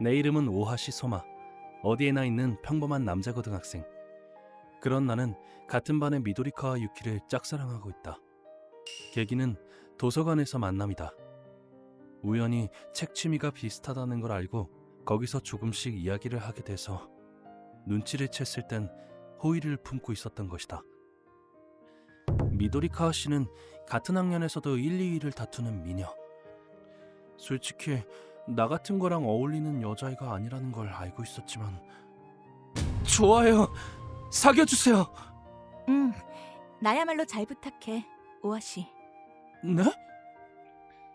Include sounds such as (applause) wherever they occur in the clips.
내 이름은 오하시 소마. 어디에나 있는 평범한 남자 고등학생. 그런 나는 같은 반의 미도리카와 유키를 짝사랑하고 있다. 계기는 도서관에서 만남이다. 우연히 책 취미가 비슷하다는 걸 알고 거기서 조금씩 이야기를 하게 돼서 눈치를 챘을 땐 호의를 품고 있었던 것이다. 미도리카와 씨는 같은 학년에서도 1, 2위를 다투는 미녀. 솔직히 나 같은 거랑 어울리는 여자애가 아니라는 걸 알고 있었지만 좋아요. 사귀어 주세요. 응, 나야말로 잘 부탁해, 오아시. 네?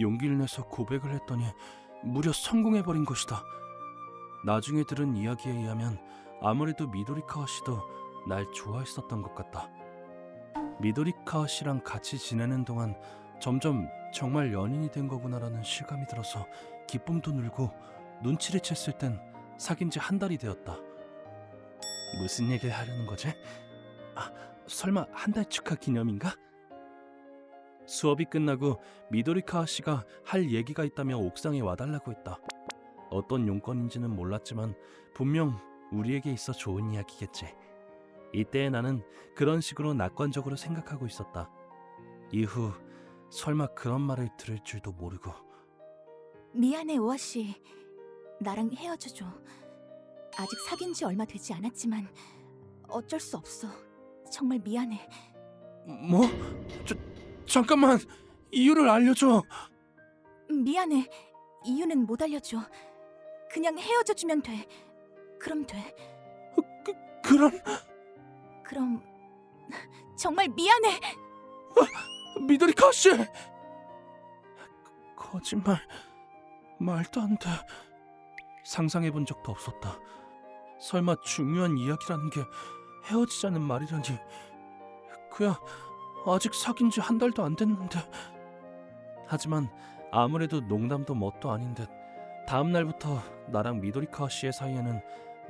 용기를 내서 고백을 했더니 무려 성공해버린 것이다. 나중에 들은 이야기에 의하면 아무래도 미도리카와 씨도 날 좋아했었던 것 같다. 미도리카와 씨랑 같이 지내는 동안 점점 정말 연인이 된 거구나라는 실감이 들어서 기쁨도 늘고 눈치를 챘을 땐 사귄 지 한 달이 되었다. 무슨 얘기를 하려는 거지? 아, 설마 한 달 축하 기념인가? 수업이 끝나고 미도리카 씨가 할 얘기가 있다며 옥상에 와달라고 했다. 어떤 용건인지는 몰랐지만 분명 우리에게 있어 좋은 이야기겠지. 이때 나는 그런 식으로 낙관적으로 생각하고 있었다. 이후 설마 그런 말을 들을 줄도 모르고 미안해, 오아시. 나랑 헤어져줘. 아직 사귄 지 얼마 되지 않았지만 어쩔 수 없어. 정말 미안해. 뭐? 저, 잠깐만 이유를 알려줘. 미안해. 이유는 못 알려줘. 그냥 헤어져 주면 돼. 그럼 돼. 그럼 그럼 정말 미안해. 미도리 카 씨 거짓말 말도 안 돼. 상상해 본 적도 없었다. 설마 중요한 이야기라는 게 헤어지자는 말이라니. 그야 아직 사귄 지 한 달도 안 됐는데. 하지만 아무래도 농담도 뭣도 아닌 듯 다음 날부터 나랑 미도리카 씨의 사이에는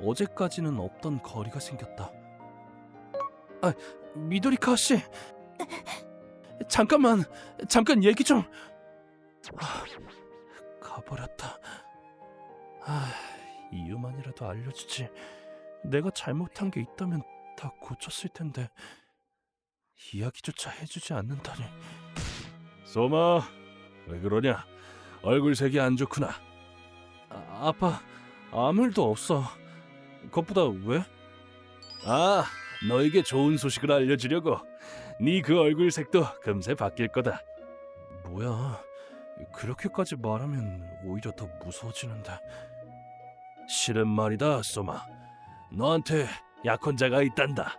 어제까지는 없던 거리가 생겼다. 아, 미도리카 씨. 잠깐만, 잠깐 얘기 좀. 아, 가버렸다. 아, 이유만이라도 알려주지. 내가 잘못한 게 있다면 다 고쳤을 텐데 이야기조차 해주지 않는다니. 소마, 왜 그러냐? 얼굴색이 안 좋구나. 아, 아빠, 아무 일도 없어. 그것보다 왜? 아, 너에게 좋은 소식을 알려주려고. 네 그 얼굴색도 금세 바뀔 거다. 뭐야? 그렇게까지 말하면 오히려 더 무서워지는데. 실은 말이다, 소마. 너한테 약혼자가 있단다.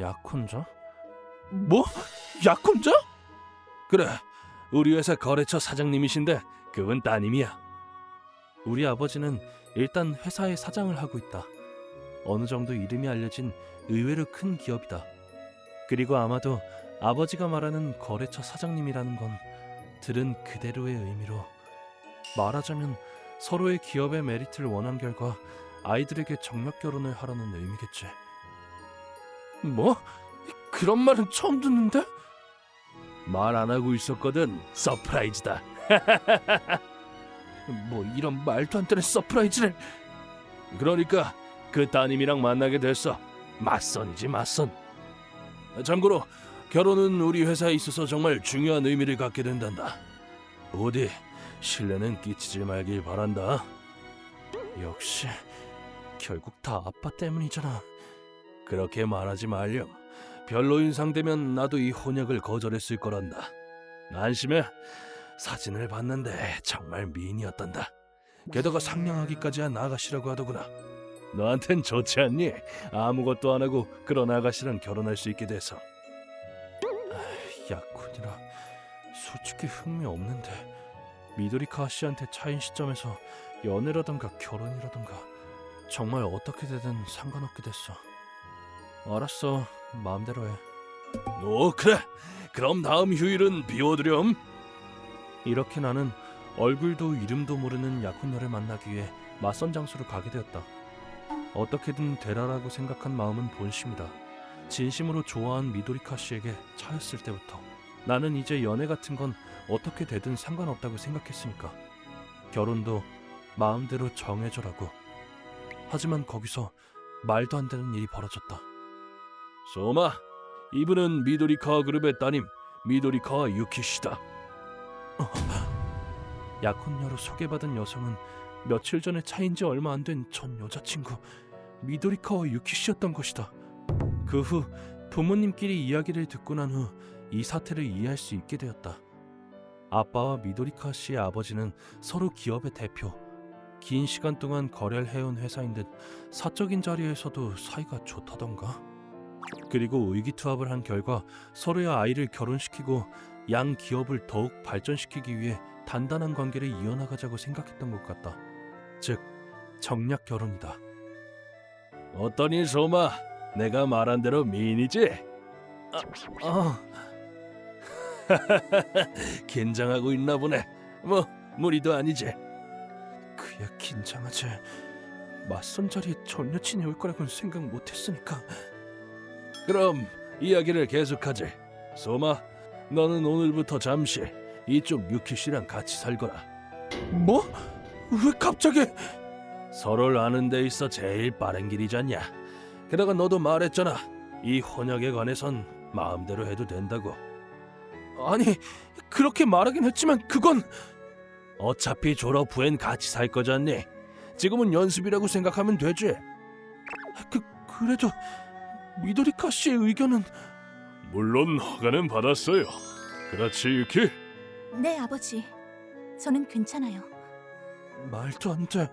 약혼자? 뭐? 약혼자? 그래. 우리 회사 거래처 사장님이신데 그분 따님이야. 우리 아버지는 일단 회사의 사장을 하고 있다. 어느 정도 이름이 알려진 의외로 큰 기업이다. 그리고 아마도 아버지가 말하는 거래처 사장님이라는 건 들은 그대로의 의미로 말하자면 서로의 기업의 메리트를 원한 결과 아이들에게 정력 결혼을 하라는 의미겠지. 뭐? 그런 말은 처음 듣는데? 말 안 하고 있었거든. 서프라이즈다. (laughs) 뭐 이런 말도 안 되는 서프라이즈를. 그러니까 그 따님이랑 만나게 됐어. 맞선이지 맞선. 참고로 결혼은 우리 회사에 있어서 정말 중요한 의미를 갖게 된단다. 부디 신뢰는 끼치지 말길 바란다. 역시 결국 다 아빠 때문이잖아. 그렇게 말하지 말렴. 별로인 상대면 나도 이 혼역을 거절했을 거란다. 안심해. 사진을 봤는데 정말 미인이었단다. 게다가 상냥하기까지 한 아가씨라고 하더구나. 너한텐 좋지 않니? 아무것도 안 하고 그런 아가씨랑 결혼할 수 있게 돼서. 아, 약혼이라 솔직히 흥미 없는데 미도리카 씨한테 차인 시점에서 연애라던가 결혼이라던가 정말 어떻게 되든 상관없게 됐어. 알았어, 마음대로 해. 오 그래. 그럼 다음 휴일은 비워두렴. 이렇게 나는 얼굴도 이름도 모르는 약혼녀를 만나기 위해 맞선 장소를 가게 되었다. 어떻게든 되라라고 생각한 마음은 본심이다. 진심으로 좋아한 미도리카 씨에게 차였을 때부터 나는 이제 연애 같은 건 어떻게 되든 상관없다고 생각했으니까 결혼도 마음대로 정해줘라고. 하지만 거기서 말도 안 되는 일이 벌어졌다. 소마, 이분은 미도리카 그룹의 따님 미도리카 유키 씨다. (laughs) 약혼녀로 소개받은 여성은 며칠 전에 차인 지 얼마 안 된 전 여자친구 미도리카와 유키 씨였던 것이다. 그 후 부모님끼리 이야기를 듣고 난 후 이 사태를 이해할 수 있게 되었다. 아빠와 미도리카 씨의 아버지는 서로 기업의 대표. 긴 시간 동안 거래를 해온 회사인 듯 사적인 자리에서도 사이가 좋다던가. 그리고 의기투합을 한 결과 서로의 아이를 결혼시키고 양 기업을 더욱 발전시키기 위해 단단한 관계를 이어나가자고 생각했던 것 같다. 즉, 정략 결혼이다. 어떠니 소마? 내가 말한 대로 미인이지? 아, 아. (laughs) 긴장하고 있나 보네. 뭐 무리도 아니지. 그야 긴장하지. 맞선 자리에 전 여친이 올 거라고는 생각 못했으니까. 그럼 이야기를 계속하지. 소마, 너는 오늘부터 잠시 이쪽 유키 씨랑 같이 살거라. 뭐? 왜 갑자기? 서로를 아는 데 있어 제일 빠른 길이잖냐. 게다가 너도 말했잖아. 이 혼역에 관해선 마음대로 해도 된다고. 아니, 그렇게 말하긴 했지만 그건 어차피 졸업 후엔 같이 살 거잖니. 지금은 연습이라고 생각하면 되지. 그 그래도 미도리카 씨의 의견은 물론 허가는 받았어요. 그렇지 유키? 네, 아버지. 저는 괜찮아요. 말도 안 돼.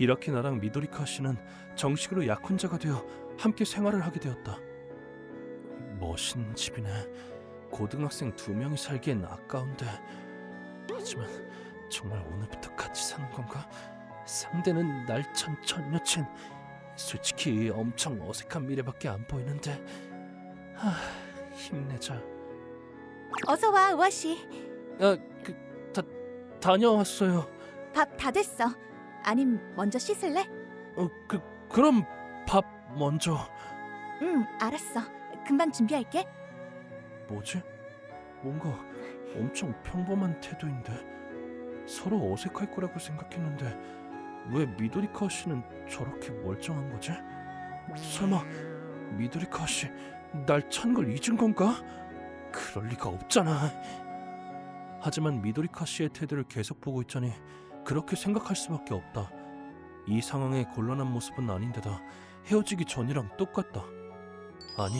이렇게 나랑 미도리카 씨는 정식으로 약혼자가 되어 함께 생활을 하게 되었다. 멋있는 집이네. 고등학생 두 명이 살기엔 아까운데. 하지만 정말 오늘부터 같이 사는 건가? 상대는 날찬 전 여친. 솔직히 엄청 어색한 미래밖에 안 보이는데. 하, 힘내자. 어서 와, 우아 씨. 아, 그, 다 다녀왔어요. 밥 다 됐어. 아님 먼저 씻을래? 어, 그 그럼 밥 먼저. 응, 알았어. 금방 준비할게. 뭐지? 뭔가 엄청 평범한 태도인데 서로 어색할 거라고 생각했는데 왜 미도리카 씨는 저렇게 멀쩡한 거지? 설마 미도리카 씨 날 찬 걸 잊은 건가? 그럴 리가 없잖아. 하지만 미도리카 씨의 태도를 계속 보고 있자니 그렇게 생각할 수밖에 없다. 이 상황의 곤란한 모습은 아닌데다 헤어지기 전이랑 똑같다. 아니,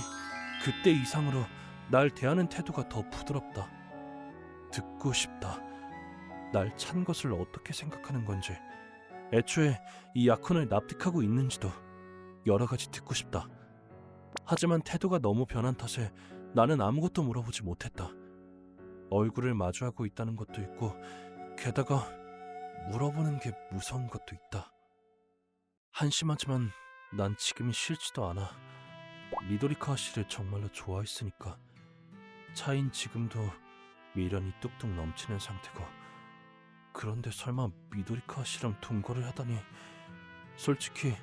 그때 이상으로 날 대하는 태도가 더 부드럽다. 듣고 싶다. 날 찬 것을 어떻게 생각하는 건지, 애초에 이 약혼을 납득하고 있는지도 여러 가지 듣고 싶다. 하지만 태도가 너무 변한 탓에 나는 아무것도 물어보지 못했다. 얼굴을 마주하고 있다는 것도 있고, 게다가 물어보는 게 무서운 것도 있다. 한심하지만 난 지금이 싫지도 않아. 미도리카 씨를 정말로 좋아했으니까. 차인 지금도 미련이 뚝뚝 넘치는 상태고. 그런데 설마 미도리카 씨랑 동거를 하다니. 솔직히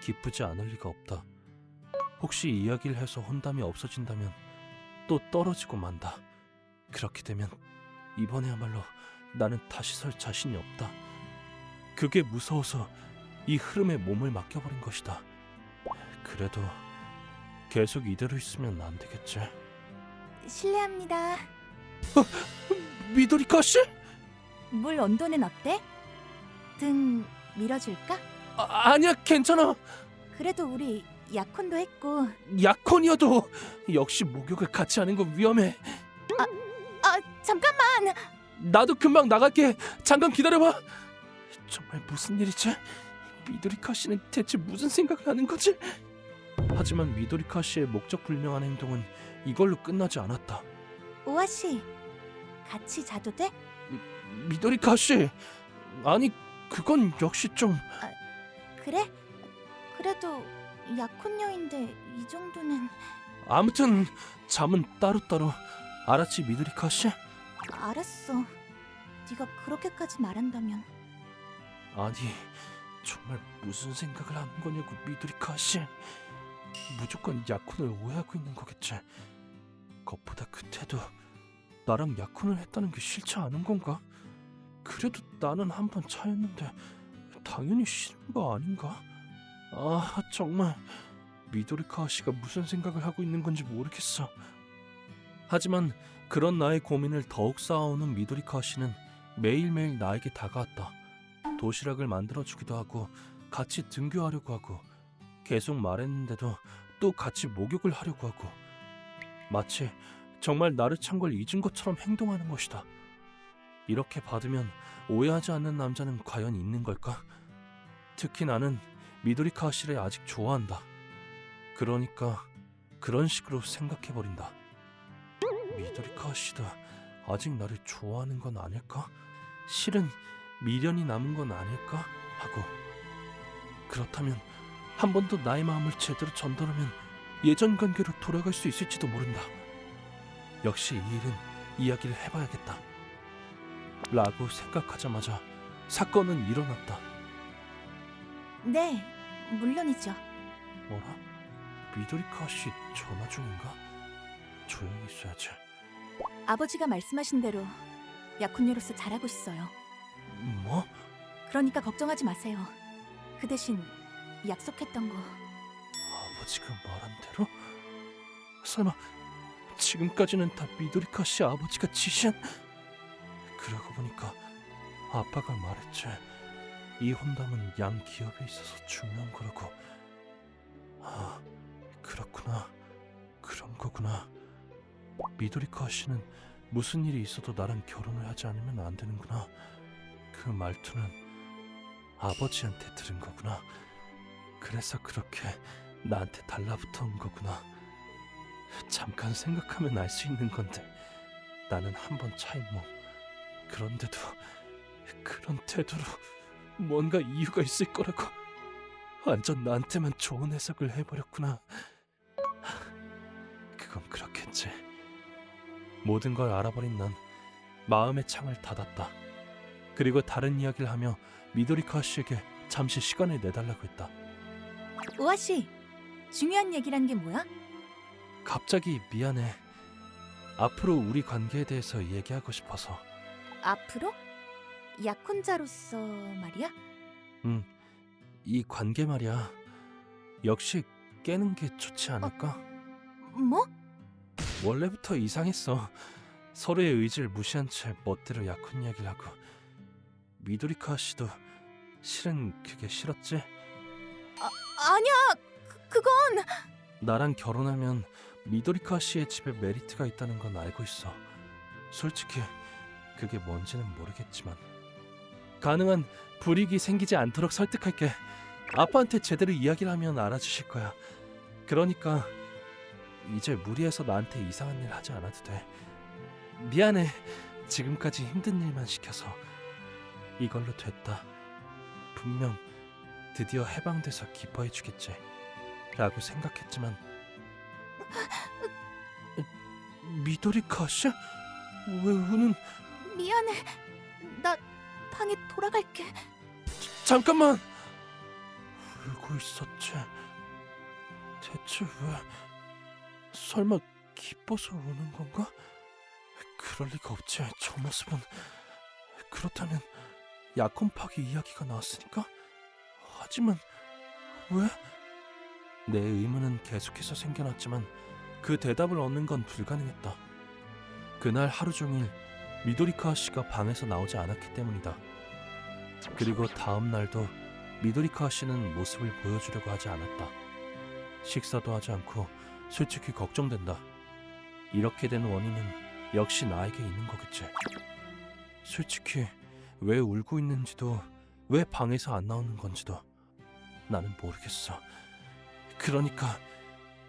기쁘지 않을 리가 없다. 혹시 이야기를 해서 혼담이 없어진다면 또 떨어지고 만다. 그렇게 되면 이번에야말로 나는 다시 설 자신이 없다. 그게 무서워서 이 흐름에 몸을 맡겨버린 것이다. 그래도 계속 이대로 있으면 안 되겠지. 실례합니다. 미도리카 씨? 물 온도는 어때? 등 밀어줄까? 아, 아니야 괜찮아. 그래도 우리 약혼도 했고 약혼이어도 역시 목욕을 같이 하는 건 위험해. 아 잠깐만 나도 금방 나갈게. 잠깐 기다려봐. 정말 무슨 일이지? 미도리카 씨는 대체 무슨 생각을 하는 거지? 하지만 미도리카 씨의 목적 불명한 행동은 이걸로 끝나지 않았다. 우아 씨 같이 자도 돼? 미도리카 씨, 아니 그건 역시 좀 그래? 그래도 약혼녀인데 이 정도는 아무튼 잠은 따로따로 알았지 미도리카 씨? 알았어. 네가 그렇게까지 말한다면 아니 정말 무슨 생각을 하는 거냐고 미도리카 씨 무조건 약혼을 오해하고 있는 거겠지 것보다 그 태도 나랑 약혼을 했다는 게 싫지 않은 건가? 그래도 나는 한 번 차였는데 당연히 싫은 거 아닌가? 아 정말 미도리카 씨가 무슨 생각을 하고 있는 건지 모르겠어. 하지만 그런 나의 고민을 더욱 쌓아오는 미도리카 씨는 매일매일 나에게 다가왔다. 도시락을 만들어주기도 하고 같이 등교하려고 하고 계속 말했는데도 또 같이 목욕을 하려고 하고 마치 정말 나를 찬 걸 잊은 것처럼 행동하는 것이다. 이렇게 받으면 오해하지 않는 남자는 과연 있는 걸까? 특히 나는 미도리카 씨를 아직 좋아한다. 그러니까 그런 식으로 생각해버린다. 미도리카 씨도 아직 나를 좋아하는 건 아닐까? 실은 미련이 남은 건 아닐까? 하고 그렇다면 한 번 더 나의 마음을 제대로 전달하면 예전 관계로 돌아갈 수 있을지도 모른다. 역시 이 일은 이야기를 해봐야겠다. 라고 생각하자마자 사건은 일어났다. 네, 물론이죠. 뭐라? 미도리카 씨 전화 중인가? 조용히 있어야지. 아버지가 말씀하신 대로 약혼녀로서 잘하고 있어요. 뭐? 그러니까 걱정하지 마세요. 그 대신 약속했던 거 아버지가 말한 대로? 설마 지금까지는 다 미도리카 씨 아버지가 지시한? 그러고 보니까 아빠가 말했지. 이 혼담은 양 기업에 있어서 중요한 거라고. 아, 그렇구나. 그런 거구나. 미도리카 씨는 무슨 일이 있어도 나랑 결혼을 하지 않으면 안 되는구나. 그 말투는 아버지한테 들은 거구나. 그래서 그렇게 나한테 달라붙어 온 거구나. 잠깐 생각하면 알 수 있는 건데 나는 한 번 차인 몸. 그런데도 그런 태도로 뭔가 이유가 있을 거라고 완전 나한테만 좋은 해석을 해버렸구나. 그건 그렇겠지. 모든 걸 알아버린 난 마음의 창을 닫았다. 그리고 다른 이야기를 하며 미도리카 씨에게 잠시 시간을 내달라고 했다. 우아 씨, 중요한 얘기란 게 뭐야? 갑자기 미안해. 앞으로 우리 관계에 대해서 얘기하고 싶어서. 앞으로 약혼자로서 말이야? 응. 이 관계 말이야. 역시 깨는 게 좋지 않을까? 뭐? 원래부터 이상했어. 서로의 의지를 무시한 채 멋대로 약혼 이야기를 하고. 미도리카 씨도 실은 그게 싫었지? 아니야, 그, 그건 나랑 결혼하면 미도리카 씨의 집에 메리트가 있다는 건 알고 있어. 솔직히 그게 뭔지는 모르겠지만 가능한 불이익이 생기지 않도록 설득할게. 아빠한테 제대로 이야기를 하면 알아주실 거야. 그러니까 이제 무리해서 나한테 이상한 일 하지 않아도 돼. 미안해. 지금까지 힘든 일만 시켜서 이걸로 됐다. 분명 드디어 해방돼서 기뻐해 주겠지. 라고 생각했지만 미도리카 씨? 왜 우는 미안해. 나 방에 돌아갈게. 잠깐만 울고 있었지 대체 왜 설마 기뻐서 우는 건가? 그럴 리가 없지 저 모습은 그렇다면 약혼 파기 이야기가 나왔으니까 하지만 왜? 내 의문은 계속해서 생겨났지만 그 대답을 얻는 건 불가능했다 그날 하루 종일 미도리카 씨가 방에서 나오지 않았기 때문이다 그리고 다음 날도 미도리카 씨는 모습을 보여주려고 하지 않았다. 식사도 하지 않고 솔직히 걱정된다. 이렇게 된 원인은 역시 나에게 있는 거겠지. 솔직히 왜 울고 있는지도 왜 방에서 안 나오는 건지도 나는 모르겠어. 그러니까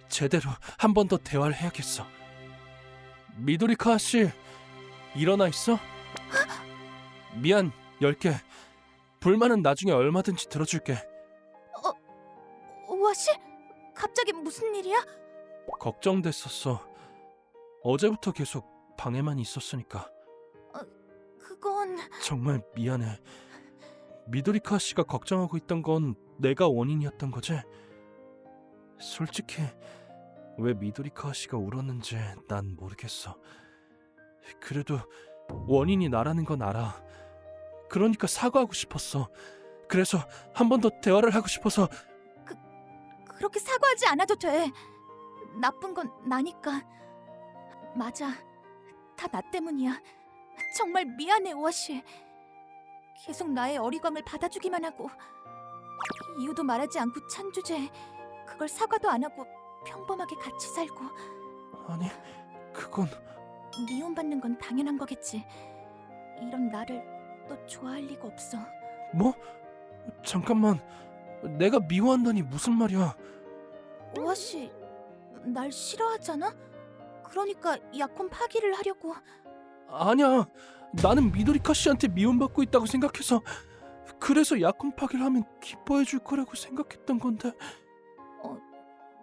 제대로 한 번 더 대화를 해야겠어. 미도리카 씨 일어나 있어? 미안 열 개 불만은 나중에 얼마든지 들어줄게. 우아 씨, 갑자기 무슨 일이야? 걱정됐었어. 어제부터 계속 방에만 있었으니까 그건 정말 미안해. 미도리카 씨가 걱정하고 있던 건 내가 원인이었던 거지. 솔직히 왜 미도리카 씨가 울었는지 난 모르겠어. 그래도 원인이 나라는 건 알아. 그러니까 사과하고 싶었어. 그래서 한 번 더 대화를 하고 싶어서 그렇게 사과하지 않아도 돼. 나쁜 건 나니까. 맞아. 다 나 때문이야. 정말 미안해, 오아씨. 계속 나의 어리광을 받아주기만 하고 이유도 말하지 않고 찬 주제 그걸 사과도 안 하고 평범하게 같이 살고 아니 그건 미움받는 건 당연한 거겠지. 이런 나를 또 좋아할 리가 없어. 뭐? 잠깐만 내가 미워한다니 무슨 말이야? 오아씨, 날 싫어하잖아? 그러니까 약혼 파기를 하려고 아니야 나는 미도리카 씨한테 미움받고 있다고 생각해서 그래서 약혼 파기를 하면 기뻐해 줄 거라고 생각했던 건데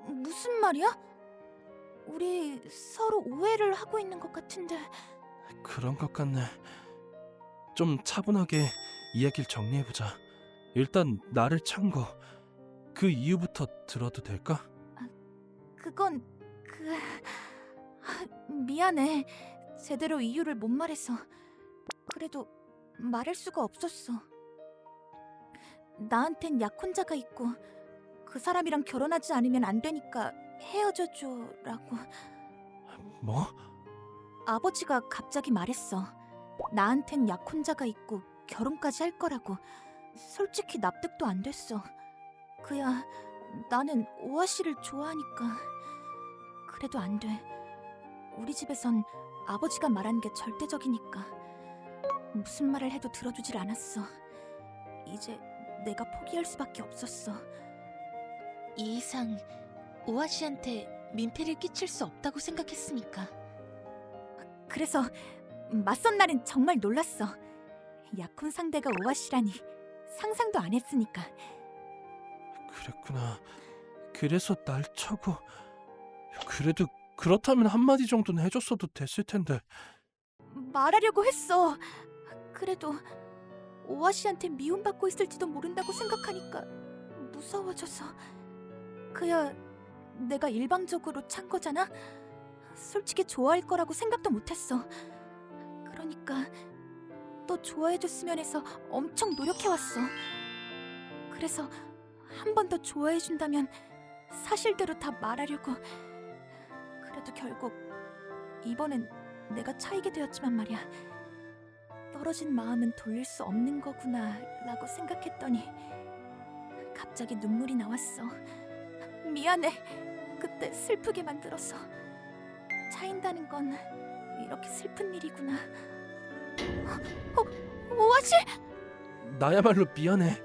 무슨 말이야? 우리 서로 오해를 하고 있는 것 같은데 그런 것 같네. 좀 차분하게 이야기를 정리해 보자. 일단 나를 찬 거 그 이유부터 들어도 될까? 그건 그 아, 미안해 제대로 이유를 못 말해서 그래도 말할 수가 없었어 나한텐 약혼자가 있고 그 사람이랑 결혼하지 않으면 안 되니까 헤어져줘라고 뭐? 아버지가 갑자기 말했어. 나한텐 약혼자가 있고 결혼까지 할 거라고. 솔직히 납득도 안 됐어. 그야 나는 오아 씨를 좋아하니까. 그래도 안 돼. 우리 집에선 아버지가 말한 게 절대적이니까. 무슨 말을 해도 들어주질 않았어. 이제 내가 포기할 수밖에 없었어. 이 이상 오아 씨한테 민폐를 끼칠 수 없다고 생각했으니까 그래서 맞선 날은 정말 놀랐어. 약혼 상대가 오아 씨라니 상상도 안 했으니까. 그랬구나. 그래서 날 차고 그래도 그렇다면 한마디 정도는 해줬어도 됐을 텐데 말하려고 했어. 그래도 오아 씨한테 미움받고 있을지도 모른다고 생각하니까 무서워져서. 그야 내가 일방적으로 찬 거잖아. 솔직히 좋아할 거라고 생각도 못했어. 그러니까 또 좋아해줬으면 해서 엄청 노력해왔어. 그래서 한 번 더 좋아해준다면 사실대로 다 말하려고. 그래도 결국 이번엔 내가 차이게 되었지만 말이야. 떨어진 마음은 돌릴 수 없는 거구나 라고 생각했더니 갑자기 눈물이 나왔어. 미안해. 그때 슬프게 만들어서. 차인다는 건 이렇게 슬픈 일이구나. 어, 오아씨! 나야말로 미안해.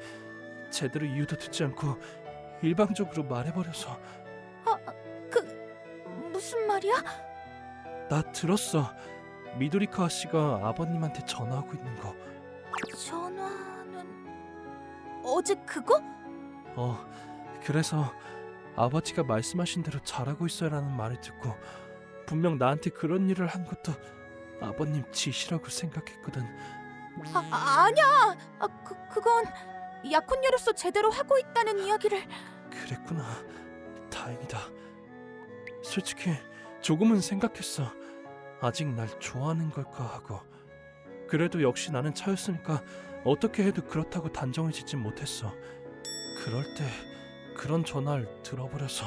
제대로 이유도 듣지 않고 일방적으로 말해버려서 그 무슨 말이야? 나 들었어. 미도리카 씨가 아버님한테 전화하고 있는 거. 전화는 어제 그거? 어, 그래서 아버지가 말씀하신 대로 잘하고 있어라는 말을 듣고 분명 나한테 그런 일을 한 것도 아버님 지시라고 생각했거든. 아, 아 아니야. 아, 그 그건 약혼녀로서 제대로 하고 있다는 이야기를 그랬구나. 다행이다. 솔직히 조금은 생각했어. 아직 날 좋아하는 걸까 하고. 그래도 역시 나는 차였으니까 어떻게 해도 그렇다고 단정을 짓진 못했어. 그럴 때 그런 전화를 들어버려서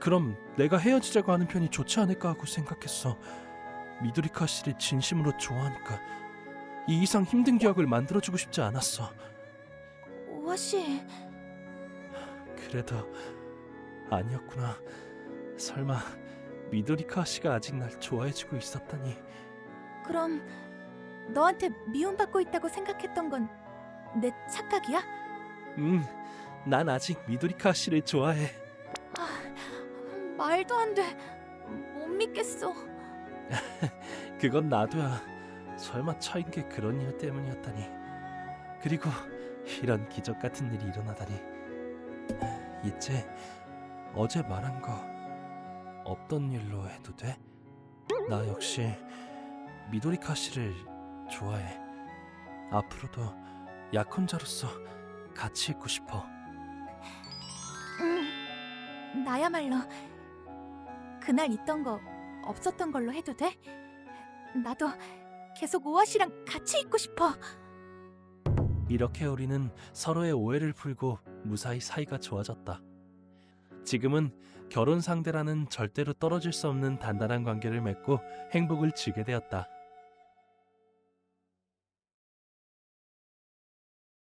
그럼 내가 헤어지자고 하는 편이 좋지 않을까 하고 생각했어. 미도리카 씨를 진심으로 좋아하니까 이 이상 힘든 기억을 만들어주고 싶지 않았어. 오아 씨. 그래도 아니었구나. 설마 미도리카 씨가 아직 날 좋아해주고 있었다니. 그럼 너한테 미움받고 있다고 생각했던 건 내 착각이야? 응, 난 아직 미도리카 씨를 좋아해. 아, 말도 안 돼. 못 믿겠어. (laughs) 그건 나도야. 설마 차인 게 그런 이유 때문이었다니. 그리고 이런 기적 같은 일이 일어나다니. 이제 어제 말한 거 없던 일로 해도 돼? 나 역시 미도리카 씨를 좋아해. 앞으로도 약혼자로서 같이 있고 싶어. 응. 나야말로 그날 있던 거 없었던 걸로 해도 돼? 나도 계속 오아 씨랑 같이 있고 싶어. 이렇게 우리는 서로의 오해를 풀고 무사히 사이가 좋아졌다. 지금은 결혼 상대라는 절대로 떨어질 수 없는 단단한 관계를 맺고 행복을 지게 되었다.